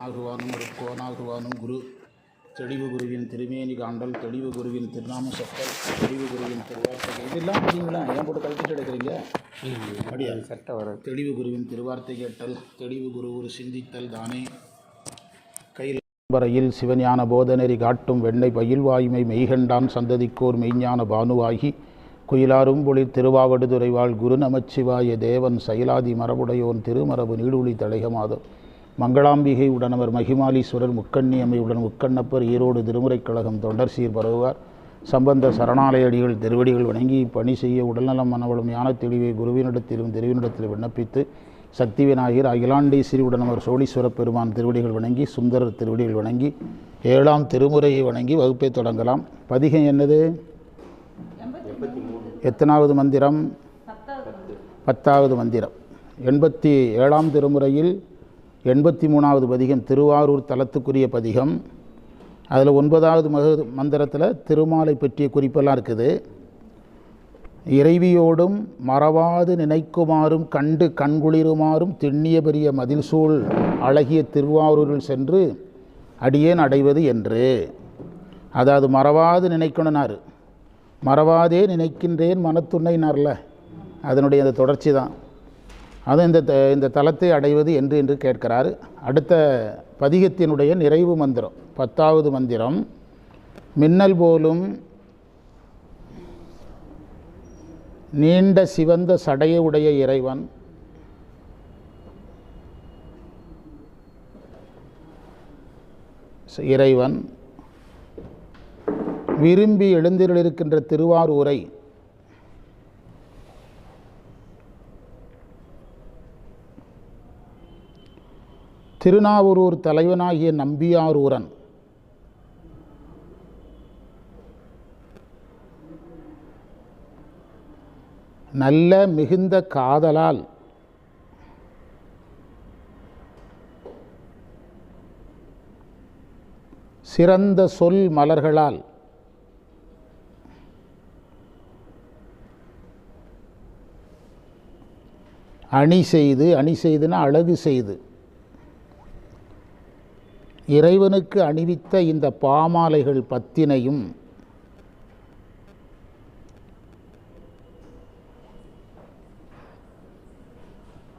ஆகுவானும் ருக்கோனாகுவானும் குரு. தெளிவு குருவின் திருமேனி காண்டல் தெளிவு குருவின் திருநாம சொற்கள் தெளிவு குருவின் திருவார்த்தைகள் இதெல்லாம் தெரியுங்களா ஏன் போட்டு கழிச்சுட்டு எடுக்கிறீங்க? அப்படியா? சட்ட வர தெளிவு குருவின் திருவார்த்தை கேட்டல் தெளிவு குரு ஒரு சிந்தித்தல் தானே. கையில் வரையில் சிவஞான போதநெறி காட்டும் வெண்ணெய் பயில்வாய்மை மெய்கண்டான் சந்ததிக்கோர் மெய்ஞான பானுவாகி குயிலாரும் பொழில் திருவாவடுதுறைவாள் குரு நமச்சிவாய தேவன் சைலாதி மரபுடையோன் திருமரபு நீடுழி தழைகமாதம் மங்களாம்பிகை உடனவர் மகிமாலீஸ்வரர் முக்கண்ணியம்மையுடன் முக்கண்ணப்பர் ஈரோடு திருமுறை கழகம் தொண்டர் சீர் பரவுவார் சம்பந்த சரணாலயடிகள் திருவடிகள் வணங்கி பணி செய்ய உடல்நலம் மனவளம் ஞான தெளிவை குருவினிடத்திலும் திருவினிடத்தில் விண்ணப்பித்து சக்தி விநாயகர் அகிலாண்டி உடனவர் சோழீஸ்வர பெருமான் திருவடிகள் வணங்கி சுந்தரர் திருவடிகள் வணங்கி ஏழாம் திருமுறையை வணங்கி வகுப்பை தொடங்கலாம். பதிகம் என்னது? எத்தனாவது மந்திரம். பத்தாவது மந்திரம். எண்பத்தி ஏழாம் திருமுறையில் எண்பத்தி மூணாவது பதிகம் திருவாரூர் தலத்துக்குரிய பதிகம். அதில் ஒன்பதாவது மக மந்திரத்தில் திருமாலை பற்றிய குறிப்பெல்லாம் இருக்குது. இறைவியோடும் மறவாது நினைக்குமாறும் கண்டு கண்குளிருமாறும் திண்ணிய பெரிய மதில் சூழ் அழகிய திருவாரூரில் சென்று அடியேன் அடைவது என்று. அதாவது மறவாது நினைக்கணும்னாரு. மறவாதே நினைக்கின்றேன் மனத்துண்ணைனார்ல. அதனுடைய அந்த தொடர்ச்சி தான். அது இந்த த- இந்த தலத்தை அடைவது என்று என்று கேட்கிறார். அடுத்த பதிகத்தினுடைய நிறைவு மந்திரம் பத்தாவது மந்திரம். மின்னல் போலும் நீண்ட சிவந்த சடையுடைய இறைவன். இறைவன். விரும்பி எழுந்திருக்கின்ற திருவாரூரை திருநாவூரூர் தலைவனாகிய நம்பியாரூரன். நல்ல மிகுந்த காதலால் சிறந்த சொல் மலர்களால் அணி செய்து அணி செய்துன்னா அழகு செய்து. இறைவனுக்கு அணிவித்த இந்த பாமாலைகள் பத்தினையும்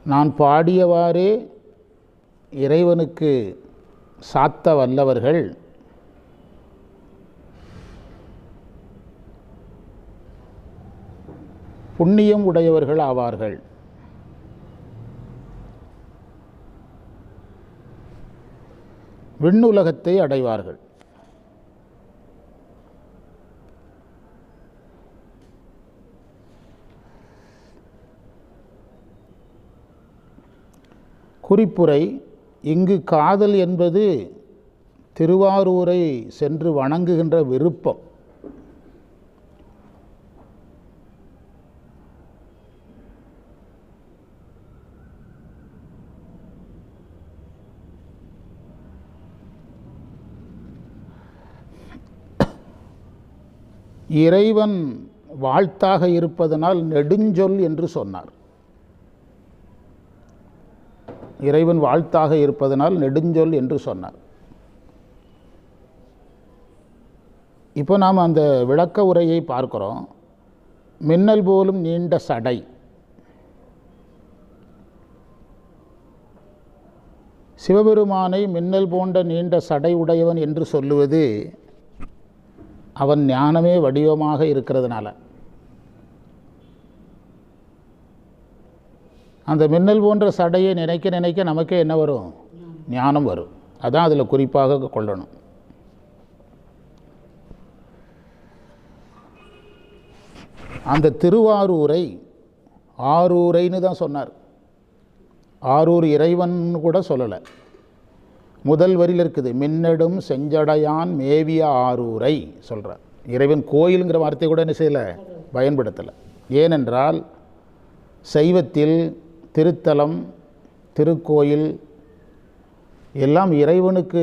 நான் பாடியவாறே இறைவனுக்கு சாத்த வல்லவர்கள். புண்ணியம் உடையவர்கள் ஆவார்கள். விண்ணுலகத்தை அடைவார்கள். குறிப்புரை இங்கு காதல் என்பது திருவாரூரை சென்று வணங்குகின்ற விருப்பம். இறைவன் வாழ்த்தாக இருப்பதனால் நெடுஞ்சொல் என்று சொன்னார். இறைவன் வாழ்த்தாக இருப்பதனால் நெடுஞ்சொல் என்று சொன்னார். இப்போ நாம் அந்த விளக்க உரையை பார்க்குறோம். மின்னல் போலும் நீண்ட சடை. சிவபெருமானை மின்னல் போன்ற நீண்ட சடை உடையவன் என்று சொல்லுவது அவன் ஞானமே வடிவமாக இருக்கிறதுனால. அந்த மின்னல் போன்ற சடையை நினைக்க நினைக்க நமக்கே என்ன வரும்? ஞானம் வரும். அதான் அதில் குறிப்பாக கொள்ளணும். அந்த திருவாரூரை ஆரூரைன்னு தான் சொன்னார். ஆரூர் இறைவன் கூட சொல்லலை. முதல் வரியில் இருக்குது மின்னடும் செஞ்சடையான் மேவிய ஆரூரை சொல்கிறார் இறைவன் கோயிலுங்கிற வார்த்தை கூட என்ன செய்யலை? பயன்படுத்தலை. ஏனென்றால் சைவத்தில் திருத்தலம் திருக்கோயில் எல்லாம் இறைவனுக்கு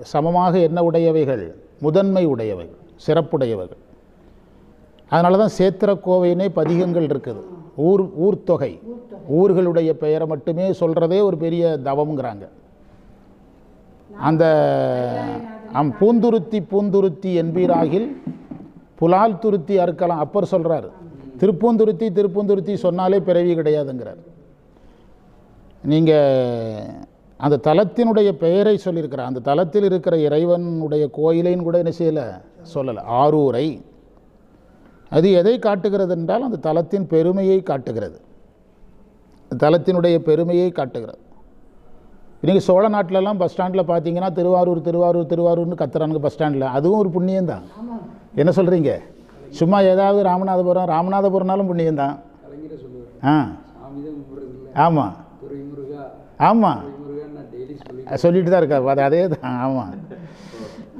சமமாக என்ன உடையவைகள்? முதன்மை உடையவைகள் சிறப்புடையவைகள். அதனால தான் சேத்திரக்கோவையினே பதிகங்கள் இருக்குது. ஊர் ஊர்த்தொகை. ஊர்களுடைய பெயரை மட்டுமே சொல்கிறதே ஒரு பெரிய தவம்ங்கிறாங்க. அந்த அம் பூந்துருத்தி பூந்துருத்தி என்பீராகில் புலால் துருத்தி அறுக்கலாம். அப்பர் சொல்கிறார் திருப்பூந்துருத்தி திருப்பூந்துருத்தி சொன்னாலே பிறவி கிடையாதுங்கிறார். நீங்கள் அந்த தலத்தினுடைய பெயரை சொல்லியிருக்கிறார். அந்த தலத்தில் இருக்கிற இறைவனுடைய கோயிலைன்னு கூட என்ன செய்யலை? சொல்லலை. ஆரூரை. அது எதை காட்டுகிறது என்றால் அந்த தலத்தின் பெருமையை காட்டுகிறது. தலத்தினுடைய பெருமையை காட்டுகிறது. இன்றைக்கி சோழ நாட்டிலலாம் பஸ் ஸ்டாண்டில் பார்த்தீங்கன்னா திருவாரூர் திருவாரூர் திருவாரூர்னு கத்துறானுங்க பஸ் ஸ்டாண்டில் அதுவும் ஒரு புண்ணியம்தான். என்ன சொல்கிறீங்க சும்மா ஏதாவது ராமநாதபுரம் ராமநாதபுரம்னாலும் ஆ. சாமி தான் இல்லை ஆமாம் ஆமாம் சொல்லிட்டு தான் இருக்கா? அது அதே தான். ஆமாம்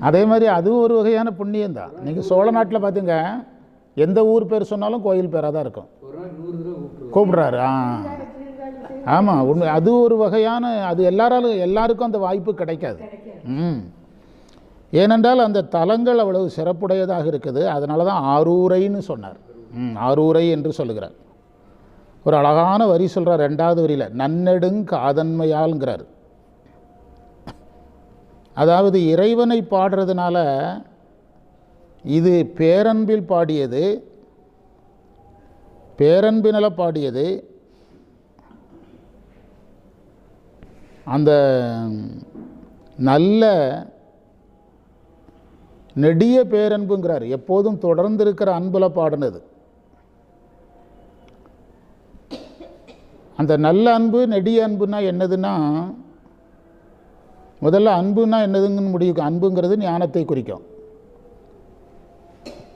அதே மாதிரி அதுவும் ஒரு வகையான புண்ணியம் தான் நீங்கள் சோழ நாட்டில் பார்த்துங்க எந்த ஊர் பேர் சொன்னாலும் கோயில் பேராக தான் இருக்கும். கூப்பிடுறாரு. ஆ. ஆமாம் உண்மை. அது ஒரு வகையான அது எல்லாராலும் எல்லாருக்கும் அந்த வாய்ப்பு கிடைக்காது. ம். ஏனென்றால் அந்த தலங்கள் அவ்வளவு சிறப்புடையதாக இருக்குது. அதனால தான் ஆரூரைன்னு சொன்னார். ம் ஆரூரை என்று சொல்லுகிறார். ஒரு அழகான வரி சொல்கிறார் ரெண்டாவது வரியில். நன்னெடுங் காதன்மையால்ங்கிறார் அதாவது இறைவனை பாடுறதுனால இது பேரன்பில் பாடியது பேரன்பினல பாடியது அந்த நல்ல நெடிய பேரன்புங்கிறார். எப்போதும் தொடர்ந்து இருக்கிற அன்பில் பாடினது. அந்த நல்ல அன்பு நெடிய அன்புனா என்னதுன்னா முதல்ல அன்புனா என்னதுங்கன்னு முடிவு அன்புங்கிறது ஞானத்தை குறிக்கும்.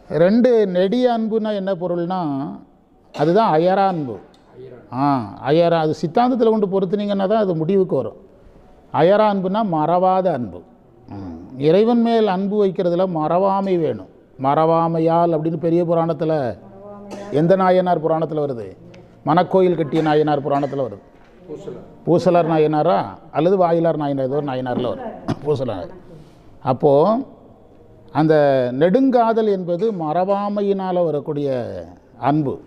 ரெண்டு நெடிய அன்புனா என்ன பொருள்னா அதுதான் அயரா அன்பு ஆ அயரா அது சித்தாந்தத்தில் கொண்டு பொறுத்துனீங்கன்னா தான் அது முடிவுக்கு வரும். அயரா அன்புனா மறவாத அன்பு. இறைவன் மேல் அன்பு வைக்கிறதுல மறவாமை வேணும். மறவாமையால் அப்படின்னு பெரிய புராணத்தில் எந்த நாயனார் புராணத்தில் வருது? மணக்கோயில் கட்டிய நாயனார் புராணத்தில் வருது. பூசலை. பூசலார் நாயனாரா? அல்லது வாயிலார் நாயனார் ஏதோ நாயனாரில் வரும். பூசலார் அப்போது அந்த நெடுங்காதல் என்பது மறவாமையினால் வரக்கூடிய அன்பு.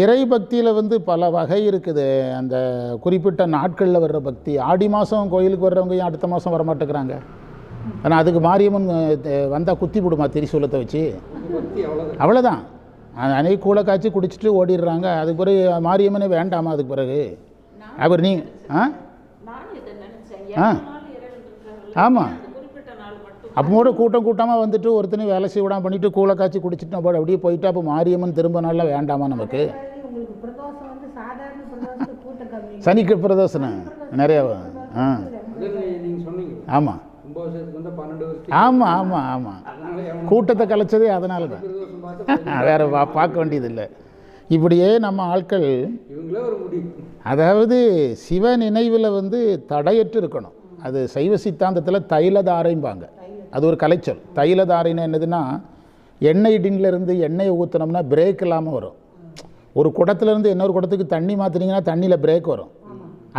இறை பக்தியில் வந்து பல வகை இருக்குது. அந்த குறிப்பிட்ட நாட்களில் வர்ற பக்தி ஆடி மாதம் கோயிலுக்கு வர்றவங்க ஏன் அடுத்த மாதம் வரமாட்டேங்கிறாங்க? ஆனால் அதுக்கு மாரியம்மன் வந்தால் குத்தி விடுமா திரிசூலத்தை வச்சு? அவ்வளோதான் அன்னைக்கு கூலை காய்ச்சி குடிச்சிட்டு ஓடிடுறாங்க. அதுக்கு பிறகு மாரியம்மனே வேண்டாமா அதுக்கு பிறகு? அவர் நீ ஆ? ஆ. ஆமாம் அந்த கூட்டம் கூட்டமாக வந்துட்டு ஒருத்தனையும் வேலை செய்ய விடாமல் பண்ணிட்டு கூலை காய்ச்சி குடிச்சிட்டு நம்ம அப்படியே போயிட்டு அப்போ மாரியம்மன் திரும்ப நாளில் வேண்டாமா நமக்கு? சனிக்கு பிரதோஷனம் நிறையா ஆ. ஆமாம் ஆமாம் ஆமாம் ஆமாம் கூட்டத்தை கலைச்சதே அதனால தான் வேறு பா பார்க்க வேண்டியதில்லை. இப்படியே நம்ம ஆட்கள் அதாவது சிவ நினைவில் வந்து தடையற்று இருக்கணும். அது சைவ சித்தாந்தத்தில் தைலதாரைம்பாங்க. அது ஒரு கலைச்சொல். தைலதாரின்னு என்னதுன்னா எண்ணெய் டின்ல இருந்து எண்ணெயை ஊற்றினோம்னா பிரேக் இல்லாமல் வரும். ஒரு குடத்துலேருந்து இன்னொரு குடத்துக்கு தண்ணி மாற்றினீங்கன்னா தண்ணியில் பிரேக் வரும்.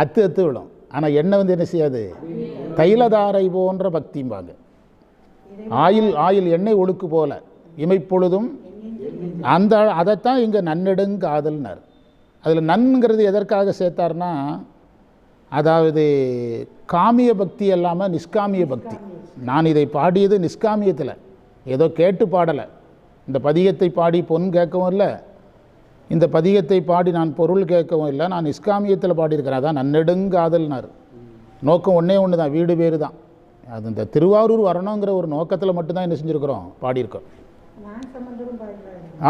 அத்து அத்து விழும். ஆனால் எண்ணெய் வந்து என்ன செய்யாது? தைலதாரை போன்ற பக்திம்பாங்க ஆயில் ஆயில் எண்ணெய் ஒழுக்கு போல. இமைப்பொழுதும் அந்த அதைத்தான் இங்கே நன்னெடுங்காதல்னார் அதில் நன்ங்கிறது எதற்காக சேர்த்தார்னா அதாவது காமிய பக்தி இல்லாமல் நிஷ்காமிய பக்தி. நான் இதை பாடியது நிஷ்காமியத்தில் ஏதோ கேட்டு பாடலை. இந்த பதிகத்தை பாடி பொன் கேட்கவும் இல்லை. இந்த பதிகத்தை பாடி நான் பொருள் கேட்கவும் இல்லை. நான் நிஷ்காமியத்தில் பாடியிருக்கிறேன். அதான் நன்னெடுங்காதல்னார் நோக்கம் ஒன்றே ஒன்று தான் வீடு பேர் தான் அது இந்த திருவாரூர் வரணுங்கிற ஒரு நோக்கத்தில் மட்டும்தான் என்ன செஞ்சுருக்கிறோம்? பாடியிருக்கோம்.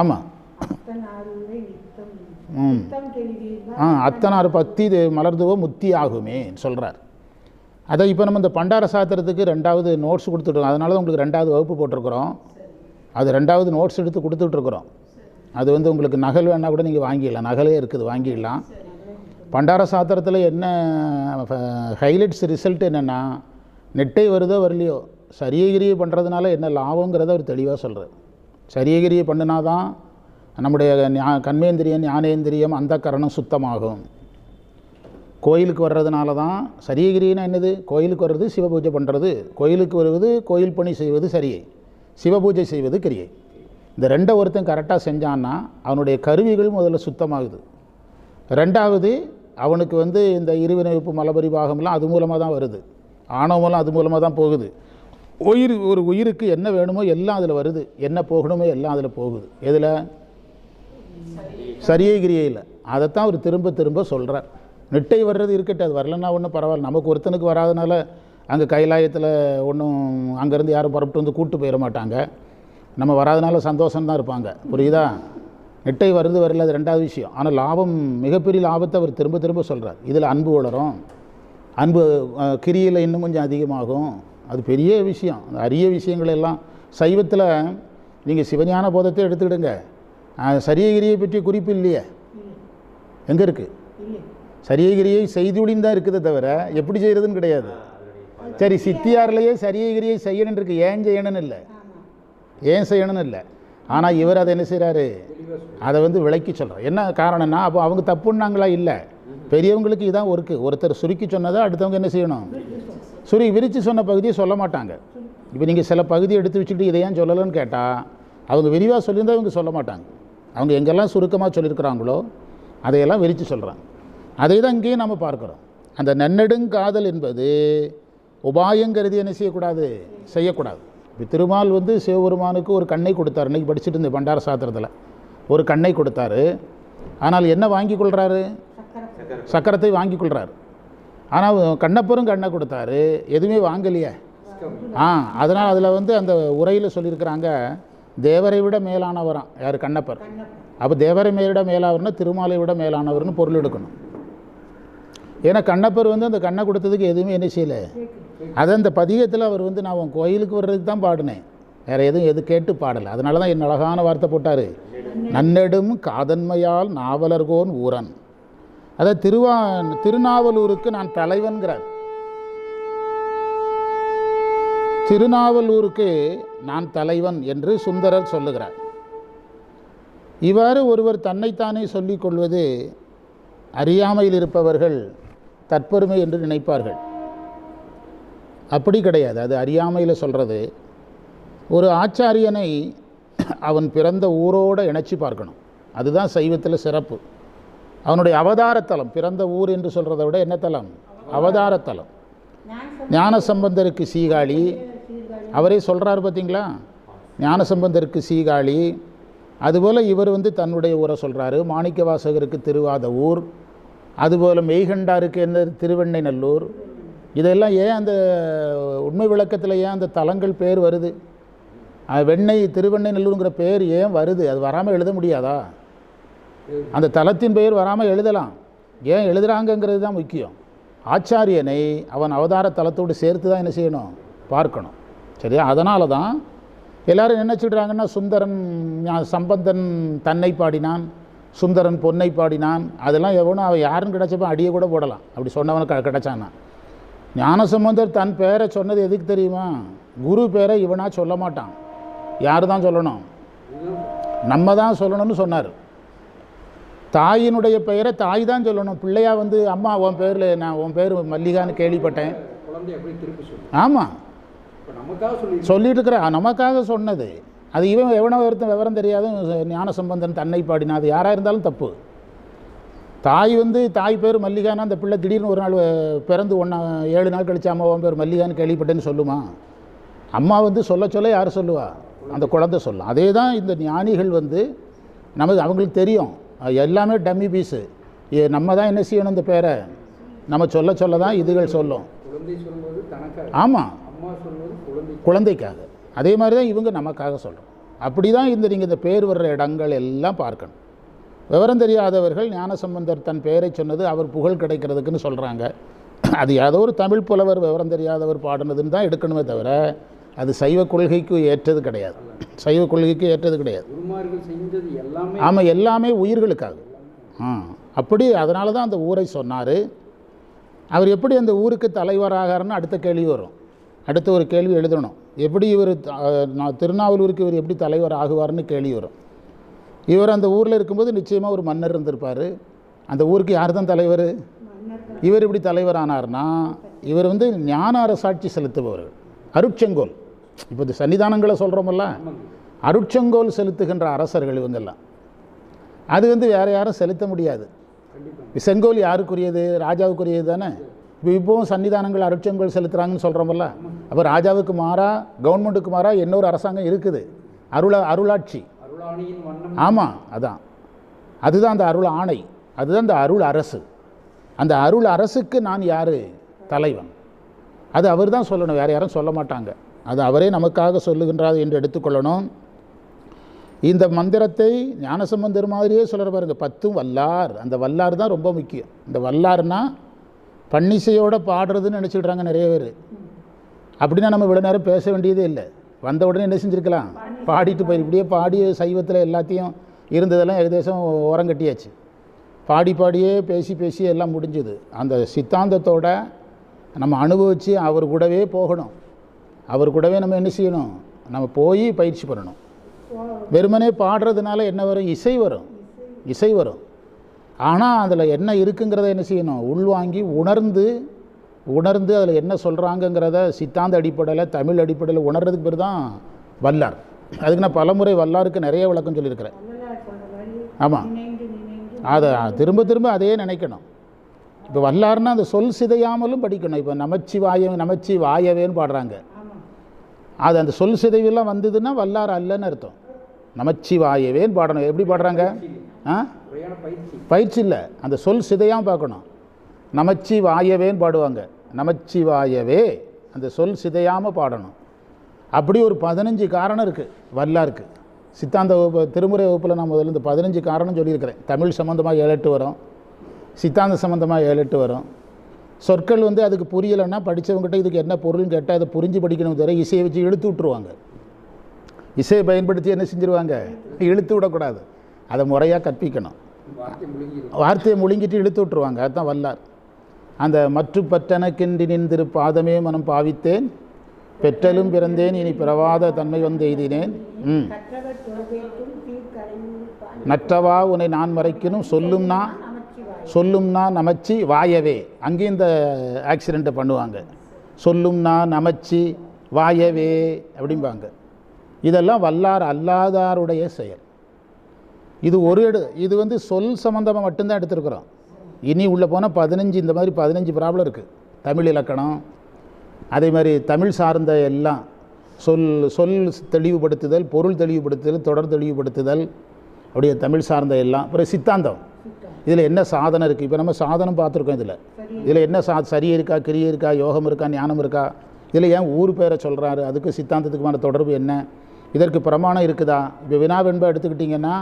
ஆமாம் ம். ஆ அத்தனார் பக்தி இது மலர்ந்துவோ முத்தி ஆகுமே சொல்கிறார் அதை இப்போ நம்ம இந்த பண்டார சாத்திரத்துக்கு ரெண்டாவது நோட்ஸ் கொடுத்துட்ருக்கோம் அதனால தான் உங்களுக்கு ரெண்டாவது வகுப்பு போட்டிருக்கிறோம். அது ரெண்டாவது நோட்ஸ் எடுத்து கொடுத்துட்ருக்குறோம் அது வந்து உங்களுக்கு நகல் வேணால் கூட நீங்கள் வாங்கிடலாம். நகலே இருக்குது வாங்கிடலாம். பண்டார சாத்திரத்தில் என்ன ஹைலைட்ஸ் ரிசல்ட் என்னென்னா நெட்டை வருதோ வரலையோ சரியகிரியை பண்ணுறதுனால என்ன லாபங்கிறத அவர் தெளிவாக சொல்கிறார் சரியகிரியை பண்ணினா தான் நம்முடைய ஞா கண்மேந்திரியம் ஞானேந்திரியம் அந்த கரணம் சுத்தமாகும். கோயிலுக்கு வர்றதுனால தான் சரியகிரின்னா என்னது? கோயிலுக்கு வர்றது சிவபூஜை பண்ணுறது கோயிலுக்கு வருவது கோயில் பணி செய்வது சரியை. சிவபூஜை செய்வது கிரியை. இந்த ரெண்டை ஒருத்தன் கரெக்டாக செஞ்சான்னா அவனுடைய கருவிகள் முதல்ல சுத்தமாகுது. ரெண்டாவது அவனுக்கு வந்து இந்த இருவினைப்பு மலபரிபாகம்லாம் அது மூலமாக தான் வருது. ஆணவமெல்லாம் அது மூலமாக தான் போகுது. உயிர் ஒரு உயிருக்கு என்ன வேணுமோ எல்லாம் அதில் வருது. என்ன போகணுமோ எல்லாம் அதில் போகுது. எதில்? சரியை இல்லை. அதைத்தான் அவர் திரும்ப திரும்ப சொல்கிறார் நெட்டை வர்றது இருக்கட்டும் அது வரலன்னா ஒன்றும் பரவாயில்ல. நமக்கு ஒருத்தனுக்கு வராதனால அங்கே கைலாயத்தில் ஒன்றும் அங்கேருந்து யாரும் புறப்பட்டு வந்து கூப்பிட்டு போயிட மாட்டாங்க. நம்ம வராதனால சந்தோஷம்தான் இருப்பாங்க. புரியுதா? நெட்டை வருது வரல அது ரெண்டாவது விஷயம். ஆனால் லாபம் மிகப்பெரிய லாபத்தை அவர் திரும்ப திரும்ப சொல்கிறார் இதில் அன்பு வளரும். அன்பு கிரியில் இன்னும் கொஞ்சம் அதிகமாகும். அது பெரிய விஷயம். அரிய விஷயங்கள் எல்லாம் சைவத்தில் நீங்கள் சிவஞான போதத்தை எடுத்துக்கிடுங்க. சரியகிரியை பற்றி குறிப்பு இல்லையே? எங்கே இருக்குது சரியகிரியை செய்துடின்னு தான் இருக்குதே தவிர எப்படி செய்கிறதுன்னு கிடையாது. சரி சித்தியார்லேயே சரியகிரியை செய்யணுன்னு இருக்கு ஏன் செய்யணும்னு இல்லை? ஏன் செய்யணும்னு இல்லை? ஆனால் இவர் அதை என்ன செய்கிறாரு அதை வந்து விளக்கி சொல்கிறார் என்ன காரணம்னா அப்போ அவங்க தப்புன்னாங்களா? இல்லை. பெரியவங்களுக்கு இதான் ஒர்க்கு. ஒருத்தர் சுருக்கி சொன்னதை அடுத்தவங்க என்ன செய்யணும்? சுரி விரித்து சொன்ன பகுதியை சொல்ல மாட்டாங்க. இப்போ நீங்கள் சில பகுதி எடுத்து வச்சுட்டு இதை ஏன் சொல்லலைன்னு கேட்டால் அவங்க விரிவாக சொல்லியிருந்தா இவங்க சொல்ல மாட்டாங்க. அவங்க எங்கெல்லாம் சுருக்கமாக சொல்லியிருக்கிறாங்களோ அதையெல்லாம் விரித்து சொல்கிறாங்க. அதை தான் இங்கேயும் நம்ம பார்க்குறோம். அந்த நன்னெடுங்காதல் என்பது உபாயங்கிறது என்ன செய்யக்கூடாது? செய்யக்கூடாது. இப்போ திருமால் வந்து சிவபெருமானுக்கு ஒரு கண்ணை கொடுத்தாரு. இன்னைக்கு படிச்சுட்டு இருந்தேன் பண்டார சாத்திரத்தில். ஒரு கண்ணை கொடுத்தாரு. ஆனால் என்ன வாங்கி கொள்கிறாரு சக்கரத்தை வாங்கி கொள்கிறாரு ஆனால் கண்ணப்பரும் கண்ணை கொடுத்தாரு. எதுவுமே வாங்கலையே. ஆ அதனால் அதில் வந்து அந்த உரையில் சொல்லியிருக்கிறாங்க. தேவரை விட மேலானவராம் யார்? கண்ணப்பர். அப்போ தேவரை மேலிட மேலானவர்னா திருமாலை விட மேலானவர்னு பொருள் எடுக்கணும். ஏன்னா கண்ணப்பர் வந்து அந்த கண்ணை கொடுத்ததுக்கு எதுவுமே என்ன செய்யலை? அது அந்த பதிகத்தில் அவர் வந்து நான் உன் கோயிலுக்கு வர்றதுக்கு தான் பாடினேன். வேறு எதுவும் எது கேட்டு பாடலை. அதனால தான் என் அழகான வார்த்தை போட்டார். நன்னெடும் காதன்மையால் நாவலர்கோன் ஊரன். அதாவது திருவா திருநாவலூருக்கு நான் தலைவன்கிறார். திருநாவலூருக்கு நான் தலைவன் என்று சுந்தரர் சொல்லுகிறார். இவ்வாறு ஒருவர் தன்னைத்தானே சொல்லிக் கொள்வது அறியாமையில் இருப்பவர்கள் தற்பெருமை என்று நினைப்பார்கள். அப்படி கிடையாது. அது அறியாமையில் சொல்கிறது ஒரு ஆச்சாரியனை அவன் பிறந்த ஊரோடு இணைச்சி பார்க்கணும். அதுதான் சைவத்தில் சிறப்பு. அவனுடைய அவதாரத்தலம் பிறந்த ஊர் என்று சொல்கிறத விட என்ன தலம்? அவதாரத்தலம். ஞான சம்பந்தருக்கு சீகாழி அவரே சொல்கிறார் பார்த்தீங்களா ஞானசம்பந்தருக்கு சீகாழி. அதுபோல் இவர் வந்து தன்னுடைய ஊரை சொல்கிறாரு மாணிக்க வாசகருக்கு திருவாத ஊர் அதுபோல் மெய்கண்டாருக்கு என்ன? திருவெண்ணை நல்லூர் இதெல்லாம் ஏன் அந்த உண்மை விளக்கத்தில் ஏன் அந்த தலங்கள் பேர் வருது? வெண்ணெய் திருவெண்ணை நல்லூருங்கிற பேர் ஏன் வருது? அது வராமல் எழுத முடியாதா? அந்த தலத்தின் பெயர் வராமல் எழுதலாம். ஏன் எழுதுகிறாங்கங்கிறது தான் முக்கியம். ஆச்சாரியனை அவன் அவதார தலத்தோடு சேர்த்து தான் என்ன செய்யணும்? பார்க்கணும். சரியா? அதனால தான் எல்லாரும் என்ன சொல்கிறாங்கன்னா சுந்தரன் சம்பந்தன் தன்னை பாடினான் சுந்தரன் பொன்னை பாடினான் அதெல்லாம் எவனும் அவன் யாருன்னு கிடச்சப்ப அடியை கூட போடலாம். அப்படி சொன்னவனுக்கு க- கிடைச்சானா ஞானசம்பந்தர் தன் பேரை சொன்னது எதுக்கு தெரியுமா? குரு பேரை இவனாக சொல்ல மாட்டான். யார் தான் சொல்லணும்? நம்ம தான் சொல்லணும்னு சொன்னார். தாயினுடைய பெயரை தாய் தான் சொல்லணும். பிள்ளையா வந்து அம்மா உன் பேரில் நான் உன் பேர் மல்லிகான்னு கேள்விப்பட்டேன். ஆமாம் சொல்லிட்டு இருக்கிற நமக்காக சொன்னது. அது இவன் எவனோ ஒருத்தன் விவரம் தெரியாத ஞானசம்பந்தன் தன்னை பாடினா அது யாராக இருந்தாலும் தப்பு. தாய் வந்து தாய் பேர் மல்லிகானா? அந்த பிள்ளை திடீர்னு ஒரு நாள் பிறந்து ஒன்றா ஏழு நாள் கழிச்சு அம்மா உன் பேர் மல்லிகான்னு கேள்விப்பட்டேன்னு சொல்லுமா? அம்மா வந்து சொல்ல சொல்ல யார் சொல்லுவா? அந்த குழந்தை சொல்லும். அதே தான் இந்த ஞானிகள் வந்து நமக்கு அவங்களுக்கு தெரியும். எல்லாமே டம்மி பீஸு. நம்ம தான் என்ன செய்யணும் இந்த பேரை? நம்ம சொல்ல சொல்ல தான் இதுகள் சொல்லும். ஆமாம் குழந்தைக்காக. அதே மாதிரி தான் இவங்க நமக்காக சொல்கிறோம் அப்படி தான் இந்த நீங்கள் இந்த பேர் வர்ற இடங்கள் எல்லாம் பார்க்கணும். விவரம் தெரியாதவர்கள் ஞானசம்பந்தர் தன் பெயரை சொன்னது அவர் புகழ் கிடைக்கிறதுக்குன்னு சொல்கிறாங்க அது ஏதோ ஒரு தமிழ் புலவர் விவரம் தெரியாதவர் பாடினதுன்னு தான் எடுக்கணுமே தவிர அது சைவ கொள்கைக்கு ஏற்றது கிடையாது. சைவ கொள்கைக்கு ஏற்றது கிடையாது. ஆமாம் எல்லாமே உயிர்களுக்காக. ஆ அப்படி அதனால தான் அந்த ஊரை சொன்னார். அவர் எப்படி அந்த ஊருக்கு தலைவராகிறார்னு அடுத்த கேள்வி வரும். அடுத்து ஒரு கேள்வி எழுதணும். எப்படி இவர் நான் திருநாவலூருக்கு இவர் எப்படி தலைவர் ஆகுவார்னு கேள்வி வரும். இவர் அந்த ஊரில் இருக்கும்போது நிச்சயமாக ஒரு மன்னர் இருந்திருப்பார். அந்த ஊருக்கு யார் தான் தலைவர்? இவர் இப்படி தலைவர் ஆனார்னா இவர் வந்து ஞான அரசாட்சி செலுத்துபவர்கள் அருட்செங்கோல். இப்போ இந்த சன்னிதானங்களை சொல்கிறோமல்ல அருட்செங்கோல் செலுத்துகின்ற அரசர்கள் இவங்கெல்லாம். அது வந்து வேறு யாரும் செலுத்த முடியாது. செங்கோல் யாருக்குரியது? ராஜாவுக்குரியது தானே? இப்போவும் சன்னிதானங்கள் அருட்சங்கள் செலுத்துகிறாங்கன்னு சொல்கிறோம்ல அப்போ ராஜாவுக்கு மாறா கவர்மெண்ட்டுக்கு மாறா இன்னொரு அரசாங்கம் இருக்குது? அருளா அருளாட்சி. ஆமாம் அதான். அதுதான் அந்த அருள் ஆணை. அதுதான் அந்த அருள் அரசு. அந்த அருள் அரசுக்கு நான் யார்? தலைவன். அது அவர் தான் சொல்லணும். வேறு யாரும் சொல்ல மாட்டாங்க. அது அவரே நமக்காக சொல்லுகின்றார் என்று எடுத்துக்கொள்ளணும் இந்த மந்திரத்தை ஞானசம்பந்தர் மாதிரியே சொல்கிற பாருங்க. பத்தும் வல்லார். அந்த வல்லார் தான் ரொம்ப முக்கியம். இந்த வல்லார்னால் பன்னிசையோட பாடுறதுன்னு நினச்சிக்கிட்றாங்க நிறைய பேர். அப்படின்னா நம்ம இவ்வளோ நேரம் பேச வேண்டியதே இல்லை. வந்த உடனே என்ன செஞ்சுருக்கலாம்? பாடிட்டு போய் இப்படியே பாடி சைவத்தில் எல்லாத்தையும் இருந்ததெல்லாம் ஏகதேசம் ஓரம் கட்டியாச்சு. பாடி பாடியே பேசி பேசி எல்லாம் முடிஞ்சுது. அந்த சித்தாந்தத்தோட நம்ம அனுபவித்து அவர் கூடவே போகணும். அவர் கூடவே நம்ம என்ன செய்யணும்? நம்ம போய் பயிற்சி பண்ணணும். வெறுமனே பாடுறதுனால என்ன வரும்? இசை வரும். இசை வரும். ஆனால் அதில் என்ன இருக்குங்கிறத என்ன செய்யணும்? உள்வாங்கி உணர்ந்து உணர்ந்து அதில் என்ன சொல்கிறாங்கங்கிறத சித்தாந்த அடிப்படையில் தமிழ் அடிப்படையில் உணர்றதுக்கு பேர் தான் வல்லார். அதுக்கு நான் பலமுறை வல்லாருக்கு நிறைய விளக்கம் சொல்லியிருக்கிறேன். ஆமாம் அதை திரும்ப திரும்ப அதையே நினைக்கணும். இப்போ வல்லார்னா அந்த சொல் சிதையாமலும் படிக்கணும். இப்போ நமச்சிவாய நமச்சி வாயவேன்னு பாடுறாங்க. அது அந்த சொல் சிதைவெல்லாம் வந்ததுன்னா வல்லார் அல்லன்னு அர்த்தம். நமச்சிவாயவேன்னு பாடணும். எப்படி பாடுறாங்க? ஆ? பயிற்சி. இல்லை. அந்த சொல் சிதையாம பார்க்கணும். நமச்சிவாயவேன்னு பாடுவாங்க. நமச்சிவாயவே. அந்த சொல் சிதையாமல் பாடணும். அப்படி ஒரு பதினஞ்சு காரணம் இருக்குது வல்லாருக்கு சித்தாந்த வகுப்பு திருமுறை வகுப்பில் நான் முதல்ல இந்த பதினஞ்சு காரணம் சொல்லியிருக்கிறேன். தமிழ் சம்மந்தமாக ஏழு எட்டு வரும். சித்தாந்த சம்மந்தமாக ஏழு எட்டு வரும். சொற்கள் வந்து அதுக்கு புரியலைன்னா படித்தவங்ககிட்ட இதுக்கு என்ன பொருள்னு கேட்டால் அதை புரிஞ்சு படிக்கணும் தவிர இசையை வச்சு இழுத்து விட்ருவாங்க இசையை பயன்படுத்தி என்ன செஞ்சுருவாங்க? இழுத்து விடக்கூடாது. அதை முறையாக கற்பிக்கணும். வார்த்தையை முழுங்கிட்டு இழுத்து விட்ருவாங்க அதுதான் வல்லார். அந்த மற்ற பற்றனக்கின்றி நின்றிரு பாதமே மனம் பாவித்தேன். பெற்றலும் பிறந்தேன். இனி பிறவாத தன்மை வந்து எய்தினேன். ம். நற்றவா உன்னை நான் மறைக்கணும். சொல்லும்னா சொல்லும்னா நமச்சி வாயவே. அங்கேயும் இந்த ஆக்சிடெண்ட்டை பண்ணுவாங்க. சொல்லும்னா நமச்சி வாயவே அப்படிம்பாங்க. இதெல்லாம் வல்லார் அல்லாதாருடைய செயல். இது ஒரு எடு இது வந்து சொல் சம்மந்தமாக மட்டும்தான் எடுத்திருக்கிறோம். இனி உள்ளே போனால் பதினஞ்சு இந்த மாதிரி பதினஞ்சு ப்ராப்ளம் இருக்குது தமிழ் இலக்கணம் அதே மாதிரி தமிழ் சார்ந்த எல்லாம் சொல் சொல் தெளிவுபடுத்துதல் பொருள் தெளிவுபடுத்துதல் தொடர் தெளிவுபடுத்துதல் அப்படியே தமிழ் சார்ந்த எல்லாம் அப்புறம் சித்தாந்தம். இதில் என்ன சாதனை இருக்குது இப்போ நம்ம சாதனம் பார்த்துருக்கோம் இதில். இதில் என்ன சா சரி இருக்கா கிரியை இருக்கா யோகம் இருக்கா ஞானம் இருக்கா? இதில் ஏன் ஊர் பேரை சொல்கிறாரு அதுக்கு சித்தாந்தத்துக்குமான தொடர்பு என்ன? இதற்கு பிரமாணம் இருக்குதா? இப்போ வினா வெண்பா எடுத்துக்கிட்டிங்கன்னா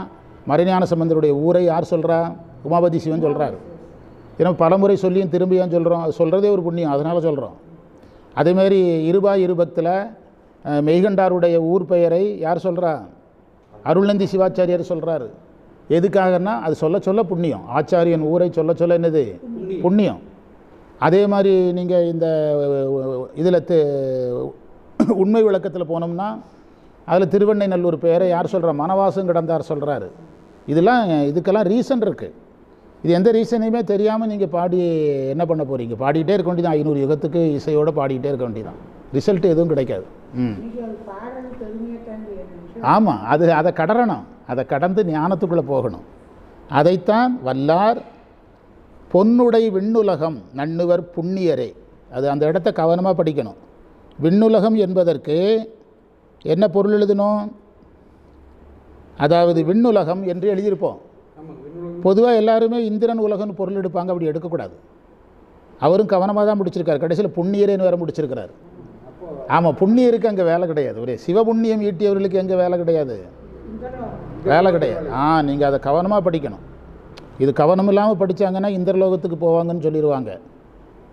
மறைஞான சம்பந்தருடைய ஊரை யார் சொல்கிறா உமாபதி சிவன் சொல்கிறாரு ஏன்னா பலமுறை சொல்லியும் திரும்பியும் சொல்கிறோம் அது சொல்கிறதே ஒரு புண்ணியம். அதனால் சொல்கிறோம் அதேமாரி இருபா இருபத்தில் மெய்கண்டாருடைய ஊர் பெயரை யார் சொல்கிறா அருள்நந்தி சிவாச்சாரியார் சொல்கிறாரு எதுக்காகன்னா அது சொல்ல சொல்ல புண்ணியம். ஆச்சாரியன் ஊரை சொல்ல சொல்ல என்னது? புண்ணியம். அதே மாதிரி நீங்கள் இந்த இதில் உண்மை விளக்கத்தில் போனோம்னா அதில் திருவெண்ணை நல்லூர் பெயரை யார் சொல்கிறா மனவாசம் கிடந்தார் சொல்கிறாரு இதெல்லாம் இதுக்கெல்லாம் ரீசன் இருக்குது இது எந்த ரீசனையுமே தெரியாமல் நீங்கள் பாடி என்ன பண்ண போகிறீங்க பாடிக்கிட்டே இருக்க வேண்டியதான் ஐநூறு யுகத்துக்கு இசையோடு பாடிக்கிட்டே இருக்க வேண்டியதான் ரிசல்ட் எதுவும் கிடைக்காது. ம். ஆமாம் அது அதை கடறணும். அதை கடந்து ஞானத்துக்குள்ளே போகணும். அதைத்தான் வல்லார் பொன்னுடை விண்ணுலகம் நன்னுவர் புண்ணியரே. அது அந்த இடத்த கவனமாக படிக்கணும். விண்ணுலகம் என்பதற்கு என்ன பொருள் எழுதணும்? அதாவது விண்ணுலகம் என்று எழுதியிருப்போம். பொதுவாக எல்லாருமே இந்திரன் உலகம்னு பொருள் எடுப்பாங்க அப்படி எடுக்கக்கூடாது. அவரும் கவனமாக தான் முடிச்சிருக்காரு. கடைசியில் புண்ணியரேன்னு வேற முடிச்சிருக்கிறார். ஆமாம் புண்ணியருக்கு அங்கே வேலை கிடையாது. ஒரே சிவபுண்ணியம் ஈட்டியவர்களுக்கு எங்கே வேலை கிடையாது. வேலை கிடையாது. ஆ நீங்கள் அதை கவனமாக படிக்கணும். இது கவனம் இல்லாமல் படித்தாங்கன்னா இந்திரலோகத்துக்கு போவாங்கன்னு சொல்லிடுவாங்க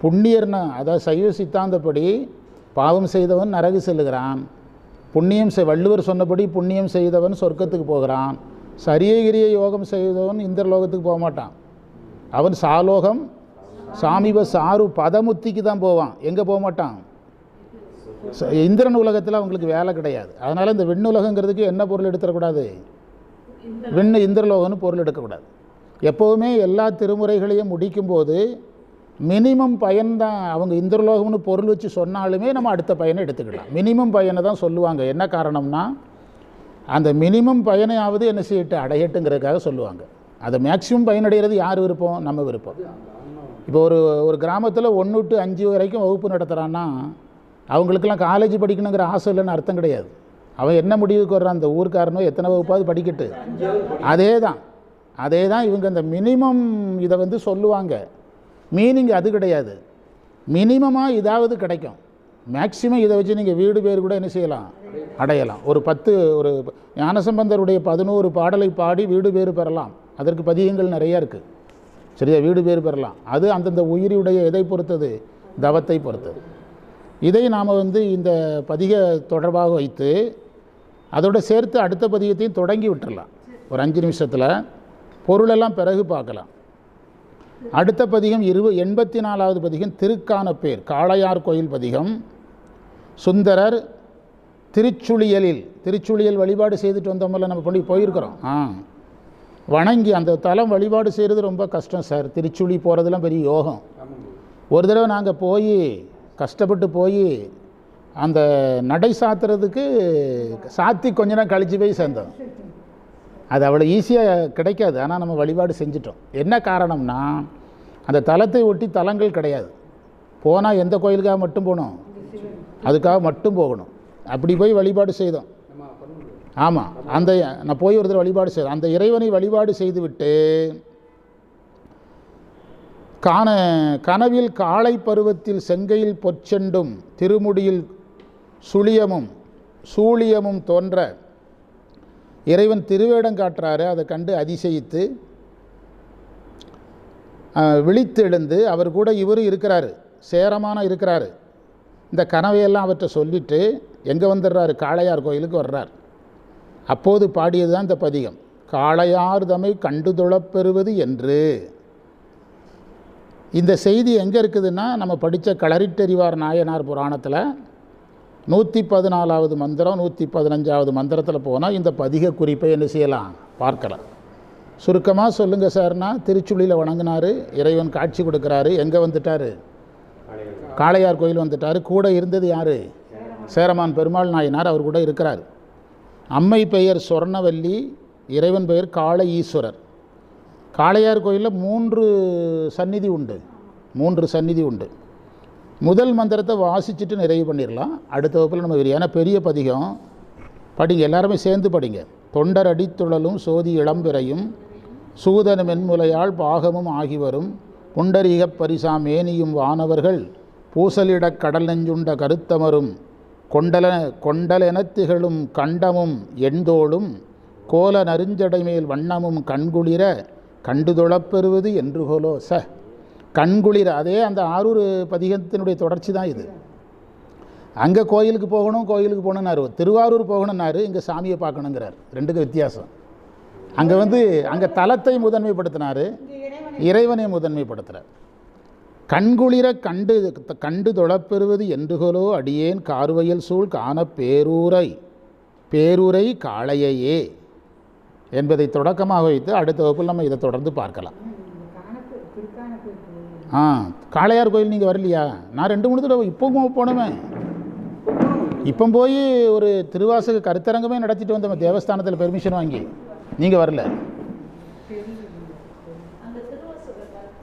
புண்ணியர்னா அதாவது சைவ சித்தாந்தப்படி பாவம் செய்தவன் நரகு செல்லுகிறான். புண்ணியம் செய் வள்ளுவர் சொன்னபடி புண்ணியம் செய்தவன் சொர்க்கத்துக்கு போகிறான். சரியகிரிய யோகம் செய்தவன் இந்திரலோகத்துக்கு போக மாட்டான். அவன் சாலோகம் சாமிப சாரு பதமுத்திக்கு தான் போவான். எங்கே போக மாட்டான்? ச- இந்திரன் உலகத்தில் அவங்களுக்கு வேலை கிடையாது. அதனால் இந்த விண்ணுலகங்கிறதுக்கு என்ன பொருள் எடுத்துடக்கூடாது விண்ணு இந்திரலோகம்னு பொருள் எடுக்கக்கூடாது. எப்போவுமே எல்லா திருமுறைகளையும் முடிக்கும்போது மினிமம் பயன்தான் அவங்க இந்திரலோகம்னு பொருள் வச்சு சொன்னாலுமே நம்ம அடுத்த பயனை எடுத்துக்கலாம். மினிமம் பயனை தான் சொல்லுவாங்க. என்ன காரணம்னா அந்த மினிமம் பயனையாவது என்ன செய்யட்டு அடையட்டுங்கிறதுக்காக சொல்லுவாங்க. அதை மேக்ஸிமம் பயனடைகிறது யார் விருப்பம்? நம்ம விருப்பம். இப்போ ஒரு ஒரு கிராமத்தில் ஒன்று டு அஞ்சு வரைக்கும் வகுப்பு நடத்துகிறான்னா அவங்களுக்கெல்லாம் காலேஜ் படிக்கணுங்கிற ஆசை இல்லைன்னு அர்த்தம் கிடையாது. அவன் என்ன முடிவுக்கு வர்றான்? அந்த ஊர்க்காரனோ எத்தனை வகுப்பாவது படிக்கட்டு? அதே தான் அதே தான் இவங்க அந்த மினிமம் இதை வந்து சொல்லுவாங்க. மீனிங் அது கிடையாது. மினிமமாக இதாவது கிடைக்கும். மேக்சிமம் இதை வச்சு நீங்கள் வீடு பேர் கூட என்ன செய்யலாம்? அடையலாம். ஒரு பத்து ஒரு ஞானசம்பந்தருடைய பதினோரு பாடலை பாடி வீடு பேர் பெறலாம். அதற்கு பதியங்கள் நிறையா இருக்குது சரியா? வீடு பேர் பெறலாம். அது அந்தந்த உயிரியுடைய எதை பொறுத்தது? தவத்தை பொறுத்தது. இதை நாம் வந்து இந்த பதிக தொடர்பாக வைத்து அதோட சேர்த்து அடுத்த பதிகத்தையும் தொடங்கி விட்டுடலாம் ஒரு அஞ்சு நிமிஷத்தில் பொருளெல்லாம் பிறகு பார்க்கலாம். அடுத்த பதிகம் இருவ எண்பத்தி நாலாவது பதிகம் திருக்கானப்பேர் காளையார் கோயில் பதிகம். சுந்தரர் திருச்சுழியலில் திருச்சுழியல் வழிபாடு செய்துட்டு வந்தோம்ல நம்ம பண்ணி போயிருக்கிறோம். ஆ. வணங்கி அந்த தலம் வழிபாடு செய்கிறது ரொம்ப கஷ்டம் சார். திருச்சுழி போகிறதுலாம் பெரிய யோகம். ஒரு தடவை நாங்கள் போய் கஷ்டப்பட்டு போய் அந்த நடை சாத்துறதுக்கு சாத்தி கொஞ்ச நேரம் கழிச்சு போய் சேர்ந்தோம். அது அவ்வளோ ஈஸியாக கிடைக்காது. ஆனால் நம்ம வழிபாடு செஞ்சிட்டோம். என்ன காரணம்னா அந்த தலத்தை ஒட்டி தலங்கள் கிடையாது. போனால் எந்த கோயிலுக்காக மட்டும் போகணும்? அதுக்காக மட்டும் போகணும். அப்படி போய் வழிபாடு செய்தோம். ஆமாம் அந்த நான் போய் ஒரு தடவை வழிபாடு செய்தோம். அந்த இறைவனை வழிபாடு செய்துவிட்டு காண கனவில் காளை பருவத்தில் செங்கையில் பொற்செண்டும் திருமுடியில் சுழியமும் சூழியமும் தோன்ற இறைவன் திருவேடம் காட்டுறாரு. அதை கண்டு அதிசயித்து விழித்து விழித்தெழுந்து அவர் கூட இவரும் இருக்கிறாரு சேரமான இருக்கிறாரு. இந்த கனவையெல்லாம் அவற்றை சொல்லிட்டு எங்கே வந்துடுறாரு? காளையார் கோயிலுக்கு வர்றார். அப்போது பாடியது தான் இந்த பதிகம். காளையார் தமை கண்டு தொழப்பெறுவது என்று. இந்த செய்தி எங்கே இருக்குதுன்னா நம்ம படித்த களரிட்டறிவார் நாயனார் புராணத்தில் நூற்றி பதினாலாவது மந்திரம் நூற்றி பதினஞ்சாவது மந்திரத்தில் போனால் இந்த பதிக குறிப்பை என்ன செய்யலாம்? பார்க்கலாம். சுருக்கமாக சொல்லுங்கள் சார்னா திருச்சுழியில் வணங்கினாரு இறைவன் காட்சி கொடுக்குறாரு. எங்கே வந்துட்டார்? காளையார் கோயில் வந்துட்டார். கூட இருந்தது யார்? சேரமான் பெருமாள் நாயனார் அவர் கூட இருக்கிறார். அம்மை பெயர் சொர்ணவல்லி இறைவன் பெயர் காளை ஈஸ்வரர். காளையார் கோயிலில் மூன்று சந்நிதி உண்டு. மூன்று சந்நிதி உண்டு. முதல் மந்திரத்தை வாசிச்சுட்டு நிறைவு பண்ணிடலாம். அடுத்த வகுப்பில் நம்ம ஏன்னா பெரிய பதிகம். படிங்க எல்லாருமே சேர்ந்து படிங்க. தொண்டர் அடித்துழலும் சோதி இளம்பிறையும் சூதன மென்முலையால் பாகமும் ஆகிவரும் புண்டரீகப் பரிசா மேனியும் வானவர்கள் பூசலிடக் கடல் நெஞ்சுண்ட கருத்தமரும். கொண்டல கொண்டலெனத் திகழும் கண்டமும் எண்தோளும். கோல நறுஞ்சடை மேல் வண்ணமும் கண்குளிர கண்டுதொழப்பெறுவது என்று போலோ ச. கண்குளிர அதே அந்த ஆரூர் பதிகத்தினுடைய தொடர்ச்சி தான் இது. அங்கே கோயிலுக்கு போகணும் கோயிலுக்கு போகணுன்னாரு திருவாரூர் போகணுன்னாரு இங்கே சாமியை பார்க்கணுங்கிறார். ரெண்டுக்கும் வித்தியாசம். அங்கே வந்து அங்கே தலத்தை முதன்மைப்படுத்தினார் இறைவனை முதன்மைப்படுத்துகிறார் கண்குளிர கண்டு கண்டு தொழப்பெறுவது என்றுகோலோ அடியேன் கார்வையில் சூழ் காண பேரூரை பேரூரை காளையையே என்பதை தொடக்கமாக வைத்து அடுத்த வகுப்பில் நம்ம இதை தொடர்ந்து பார்க்கலாம். ஆ காளையார் கோயில் நீங்கள் வரலையா? நான் ரெண்டு மூணு தடவை இப்போவும் போனோமே இப்போ போய் ஒரு திருவாசக கருத்தரங்கமே நடத்திட்டு வந்தவன் தேவஸ்தானத்தில் பெர்மிஷன் வாங்கி. நீங்கள் வரல.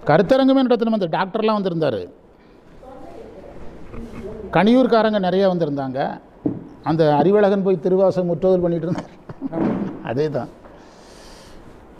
கருத்தரங்கமே நடத்தின வந்து டாக்டர்லாம் வந்திருந்தார். கனியூர்காரங்க நிறைய வந்திருந்தாங்க. அந்த அறிவழகன் போய் திருவாசகம் முற்றோதல் பண்ணிகிட்டு இருந்தார். அதே தான்